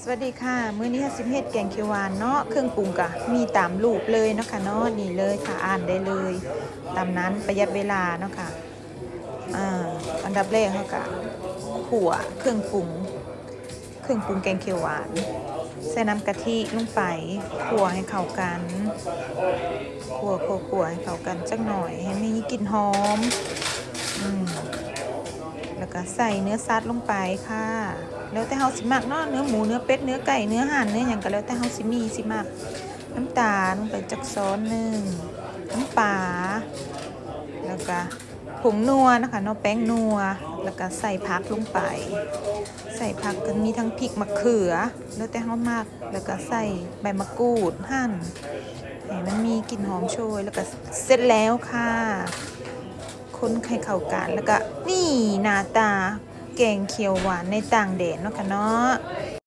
สวัสดีค่ะ มื้อนี้สิเฮ็ดแกงเขียวหวานเนาะเครื่องปรุงกะมีตามรูปเลยเนาะค่ะเนาะนี่เลยค่ะอ่านได้เลย ตามนั้นประหยัดเวลาเนาะค่ะอ่าอันดับแรกเขากะขั่วเครื่องปรุง เครื่องปรุงแกงเขียวหวานใส่น้ำกะทิลงไปขั่วให้เข้ากันขั่วขั่วขั่วให้เข้ากันจักหน่อยให้มีกลิ่นหอม ก็ใส่เนื้อสัตว์ลงไปค่ะ แล้วแต่เฮาสิมักเนาะเนื้อหมูเนื้อเป็ดเนื้อไก่เนื้อห่านเนื้อหยังก็แล้วแต่เฮาสิมีสิมักน้ำตาลลงไปจักซ้อนหนึ่งน้ำปลาแล้วก็ผงนัวนะคะเนาะแป้งนัวแล้วก็ใส่ผักลงไป ใส่ผักก็มีทั้งพริกมะเขือ แล้วแต่เฮามักแล้วก็ใส่ใบมะกรูดหั่นให้มันมีกลิ่นหอมโชยแล้วก็เสร็จแล้วค่ะ คนให้เข้ากันแล้วก็นี่หน้าตาแกงเขียวหวานในต่างแดนเนาะค่ะเนาะ